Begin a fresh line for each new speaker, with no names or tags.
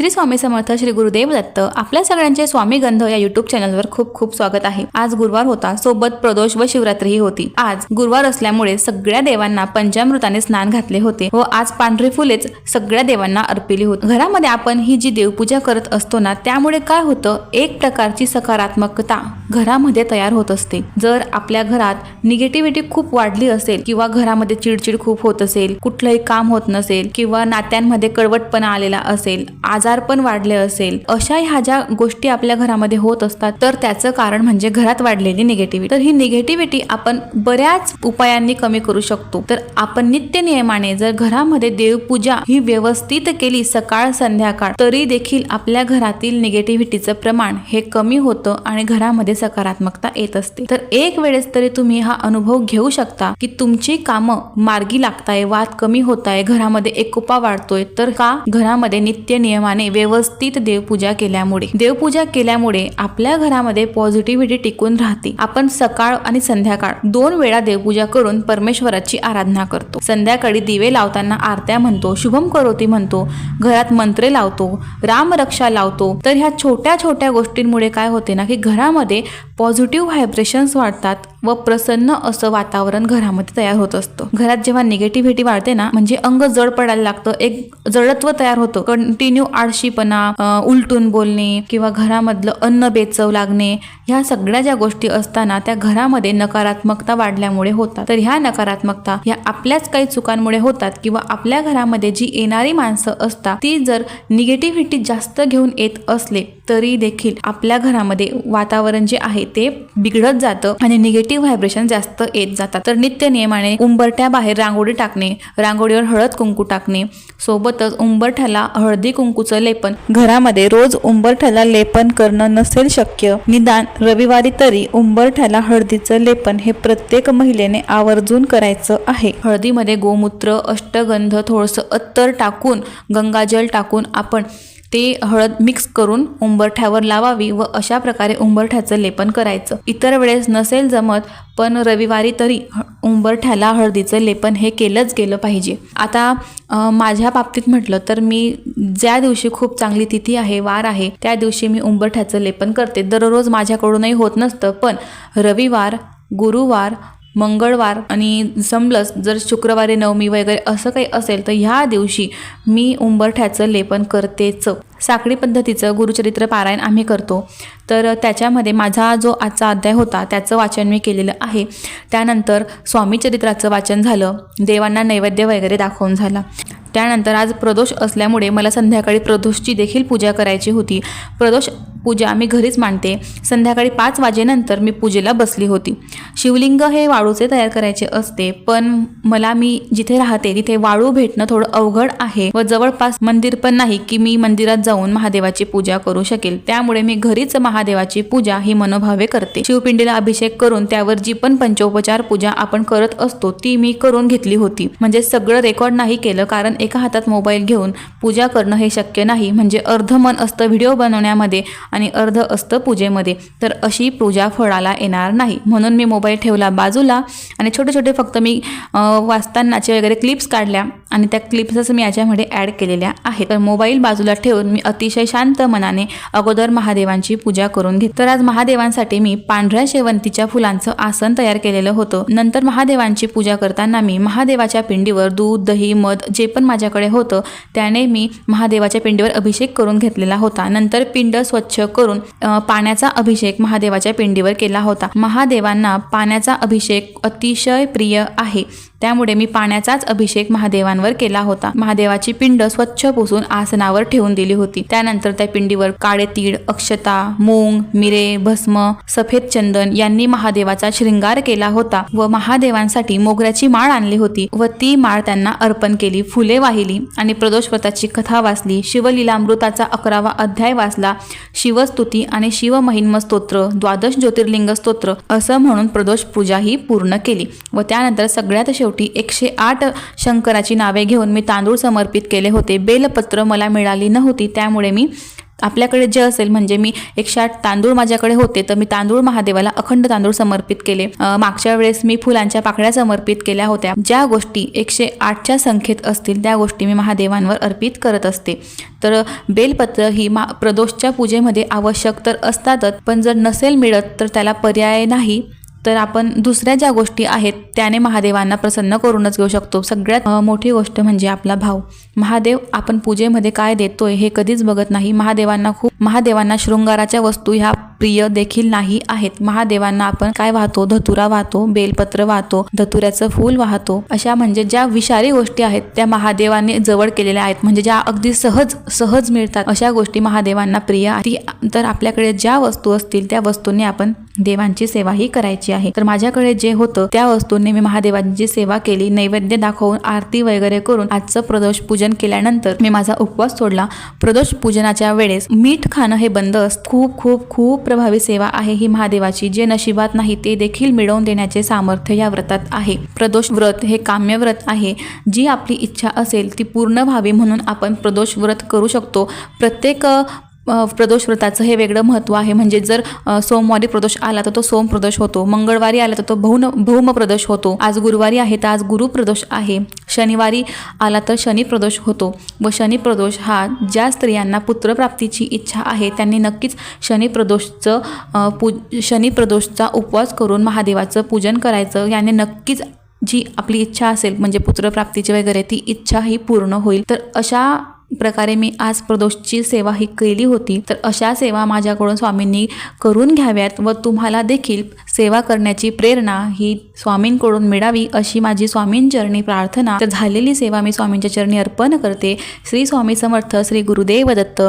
श्री स्वामी समर्थ श्री गुरुदेव दत्त आपल्या सगळ्यांचे स्वामी गंध या युट्यूब चॅनलवर खूप खूप स्वागत आहे. आज गुरुवार होता सोबत प्रदोष व शिवरात्रीही होती. आज गुरुवार असल्यामुळे सगळ्या देवांना पंचामृताने स्नान घातले होते व आज पांढरी फुलेच सगळ्या देवांना अर्पिली होती. घरामध्ये आपण ही जी देवपूजा करत असतो ना त्यामुळे काय होतं? एक प्रकारची सकारात्मकता. घरामध्ये तयार होत असते. जर आपल्या घरात निगेटिव्हिटी खूप वाढली असेल किंवा घरामध्ये चिडचिड खूप होत असेल कुठलंही काम होत नसेल किंवा नात्यांमध्ये कडवटपणा आलेला असेल आजार पण वाढले असेल अशा ह्या ज्या गोष्टी आपल्या घरामध्ये होत असतात तर त्याचं कारण म्हणजे घरात वाढलेली निगेटिव्हिटी तर ही निगेटिव्हिटी आपण बऱ्याच उपायांनी कमी करू शकतो. तर आपण नित्य नियमाने जर घरामध्ये देवपूजा ही व्यवस्थित केली सकाळ संध्याकाळ तरी देखील आपल्या घरातील निगेटिव्हिटीचं प्रमाण हे कमी होतं आणि घरामध्ये सकारात्मकता येत असते. तर एक वेळेस तरी तुम्ही हा अनुभव घेऊ शकता की तुमची कामं मार्गी लागताय वाद कमी होत आहे घरामध्ये एकोपा वाढतोय. तर का? घरामध्ये नित्य नियमाने व्यवस्थित देवपूजा केल्यामुळे. देवपूजा केल्यामुळे आपल्या घरामध्ये पॉझिटिव्हिटी टिकून राहते. आपण सकाळ आणि संध्याकाळ दोन वेळा देवपूजा करून परमेश्वराची आराधना करतो. संध्याकाळी दिवे लावताना आरत्या म्हणतो शुभम करोती म्हणतो घरात मंत्रे लावतो रामरक्षा लावतो. तर ह्या छोट्या छोट्या गोष्टींमुळे काय होते ना की घरामध्ये पॉझिटिव्ह व्हायब्रेशन्स वाढतात. व प्रसन्न असं वातावरण घरामध्ये तयार होत असतं. घरात जेव्हा निगेटिव्हिटी वाढते ना म्हणजे अंग जड पडायला लागतं एक जडत्व तयार होतं. कंटिन्यू आळशीपणा उलटून बोलणे किंवा घरामधलं अन्न बेचव लागणे ह्या सगळ्या ज्या गोष्टी असताना त्या घरामध्ये नकारात्मकता वाढल्यामुळे होतात. तर ह्या नकारात्मकता ह्या आपल्याच काही चुकांमुळे होतात किंवा आपल्या घरामध्ये जी येणारी माणसं असतात ती जर निगेटिव्हिटी जास्त घेऊन येत असले तरी देखील आपल्या घरामध्ये वातावरण जे आहे ते बिघडत जातं आणि निगेटिव्ह व्हायब्रेशन जास्त येत जातात. तर नित्य नियमाने उंबरठ्या बाहेर रांगोळी टाकणे रांगोळीवर हळद कुंकू टाकणे. सोबतच उंबरठ्याला हळदी कुंकूचं लेपन. घरामध्ये रोज उंबरठ्याला लेपन करणं नसेल शक्य. निदान रविवारी तरी उंबरठ्याला हळदीचं लेपन हे प्रत्येक महिलेने आवर्जून करायचं आहे. हळदीमध्ये गोमूत्र अष्टगंध थोडंसं अत्तर टाकून गंगाजल टाकून आपण ते हळद मिक्स करून उंबरठ्यावर लावावी व अशा प्रकारे उंबरठ्याचं लेपन करायचं. इतर वेळेस नसेल जमत पण रविवारी तरी उंबरठ्याला हळदीचं लेपन हे केलंच गेलं पाहिजे. आता माझ्या बाबतीत म्हटलं तर मी ज्या दिवशी खूप चांगली तिथी आहे वार आहे त्या दिवशी मी उंबरठ्याचं लेपन करते. दररोज माझ्याकडूनही होत नसतं पण रविवार गुरुवार मंगळवार आणि जमलंच जर शुक्रवारी नवमी वगैरे असं काही असेल तर ह्या दिवशी मी उंबरठ्याचं लेपन करतेच. साखळी पद्धतीचं गुरुचरित्र पारायण आम्ही करतो. तर त्याच्यामध्ये माझा जो आजचा अध्याय होता त्याचं वाचन मी केलेलं आहे. त्यानंतर स्वामीचरित्राचं वाचन झालं. देवांना नैवेद्य वगैरे दाखवून झाला. त्यानंतर आज प्रदोष असल्यामुळे मला संध्याकाळी प्रदोषची देखील पूजा करायची होती. प्रदोष पूजा मी घरीच मांडते. संध्याकाळी पाच वाजेनंतर मी पूजेला बसली होती. शिवलिंग हे वाळूचे तयार करायचे असते पण मला मी जिथे राहते तिथे वाळू भेटणं थोडं अवघड आहे व जवळपास मंदिर पण नाही की मी मंदिरात जाऊन महादेवाची पूजा करू शकेल. त्यामुळे मी घरीच महादेवाची पूजा ही मनोभावे करते. शिवपिंडीला अभिषेक करून त्यावर जी पण पंचोपचार पूजा आपण करत असतो ती मी करून घेतली होती. म्हणजे सगळं रेकॉर्ड नाही केलं कारण एका हातात मोबाईल घेऊन पूजा करणं हे शक्य नाही. म्हणजे अर्ध मन असतं व्हिडिओ बनवण्यामध्ये आणि अर्ध असतं पूजेमध्ये. तर अशी पूजा फळाला येणार नाही. म्हणून मी मोबाईल ठेवला बाजूला आणि छोटे छोटे फक्त मी वाचतानाचे वगैरे क्लिप्स काढल्या आणि त्या क्लिप्सच मी याच्यामध्ये ॲड केलेल्या आहेत. तर मोबाईल बाजूला ठेवून मी अतिशय शांत मनाने अगोदर महादेवांची पूजा करून घेत तर आज महादेवांसाठी मी पांढऱ्या शेवंतीच्या फुलांचं आसन तयार केलेलं होतं. नंतर महादेवांची पूजा करताना मी महादेवाच्या पिंडीवर दूध दही मध जे पण माझ्याकडे होतं. त्याने मी महादेवाच्या पिंडीवर अभिषेक करून घेतलेला होता. नंतर पिंड स्वच्छ करून पाण्याचा अभिषेक महादेवाच्या पिंडीवर केला होता. महादेवांना पाण्याचा अभिषेक अतिशय प्रिय आहे. त्यामुळे मी पाण्याचाच अभिषेक महादेवांवर केला होता. महादेवाची पिंड स्वच्छ पुसून आसनावर ठेवून दिली होती. त्यानंतर त्या पिंडीवर काळे तीळ अक्षता मूंग मिरे भस्म सफेद चंदन यांनी महादेवाचा श्रृंगार केला होता व महादेवांसाठी मोगऱ्याची माळ आणली होती व ती माळ त्यांना अर्पण केली फुले वाहिली आणि प्रदोष व्रताची कथा वाचली शिवलीलामृताचा अकरावा अध्याय वाचला शिवस्तुती आणि शिवमहिन्म स्तोत्र द्वादश ज्योतिर्लिंग स्तोत्र असं म्हणून प्रदोष पूजा ही पूर्ण केली व त्यानंतर सगळ्यात शेवटी एकशे आठ शंकराची नावे घेऊन मी तांदूळ समर्पित केले होते. बेलपत्र मला मिळाली नव्हती. त्यामुळे मी आपल्याकडे जे असेल म्हणजे मी एकशे आठ तांदूळ माझ्याकडे होते तर मी तांदूळ महादेवाला अखंड तांदूळ समर्पित केले. मागच्या वेळेस मी फुलांच्या पाकळ्या समर्पित केल्या होत्या. ज्या गोष्टी एकशे आठच्या संख्येत असतील त्या गोष्टी मी महादेवांवर अर्पित करत असते. तर बेलपत्र ही मा प्रदोषच्या पूजेमध्ये आवश्यक तर असतातच पण जर नसेल मिळत तर त्याला पर्याय नाही. तर आपण दुसऱ्या ज्या गोष्टी आहेत त्याने महादेवांना प्रसन्न करूनच घेऊ शकतो. सगळ्यात मोठी गोष्ट म्हणजे आपला भाव. महादेव आपण पूजेमध्ये काय देतोय हे कधीच बघत नाही. महादेवांना खूप महादेवांना शृंगाराच्या वस्तू ह्या प्रिय देखील नाही आहेत. महादेवांना आपण काय वाहतो? धतुरा वाहतो बेलपत्र वाहतो धतुऱ्याचं फूल वाहतो. अशा म्हणजे ज्या विषारी गोष्टी आहेत त्या महादेवाने जवळ केलेल्या आहेत. म्हणजे ज्या अगदी सहज सहज मिळतात अशा गोष्टी महादेवांना प्रिय आहेत. तर आपल्याकडे ज्या वस्तू असतील त्या वस्तूंनी आपण देवांची सेवाही करायची आहे. तर माझ्याकडे जे होतं त्या वस्तूंनी मी महादेवांची सेवा केली नैवेद्य दाखवून आरती वगैरे करून आजचं प्रदोष पूजन केल्यानंतर मी माझा उपवास सोडला. प्रदोष पूजनाच्या वेळेस मीठ खाणं हे बंद असतं खूप खूप खूप प्रभावी सेवा आहे ही महादेवाची जे नशिबात नाही ते देखील मिळवून देण्याचे सामर्थ्य या व्रतात आहे. प्रदोष व्रत हे काम्य व्रत आहे. जी आपली इच्छा असेल ती पूर्ण व्हावी म्हणून आपण प्रदोष व्रत करू शकतो. प्रत्येक प्रदोष व्रताचं हे वेगळं महत्त्व आहे. म्हणजे जर सोमवारी प्रदोष आला तर तो सोम प्रदोष होतो. मंगळवारी आला तर तो भौन भौम प्रदोष होतो. आज गुरुवारी आहे तर आज गुरु प्रदोष आहे. शनिवारी आला तर शनी प्रदोष होतो व शनी प्रदोष हा ज्या स्त्रियांना पुत्रप्राप्तीची इच्छा आहे त्यांनी नक्कीच शनी प्रदोषचं पू शनी प्रदोषचा उपवास करून महादेवाचं पूजन करायचं. याने नक्कीच जी आपली इच्छा असेल म्हणजे पुत्रप्राप्तीची वगैरे ती इच्छा ही पूर्ण होईल. तर अशा प्रकारे मी आज प्रदोषची सेवा ही केली होती तर अशा सेवा माझ्याकडून स्वामींनी करून घ्याव्यात व तुम्हाला देखील सेवा करण्याची प्रेरणा ही स्वामींकडून मिळावी अशी माझी स्वामींचरणी प्रार्थना. तर झालेली सेवा मी स्वामींच्या चरणी अर्पण करते. श्री स्वामी समर्थ श्री गुरुदेव दत्त.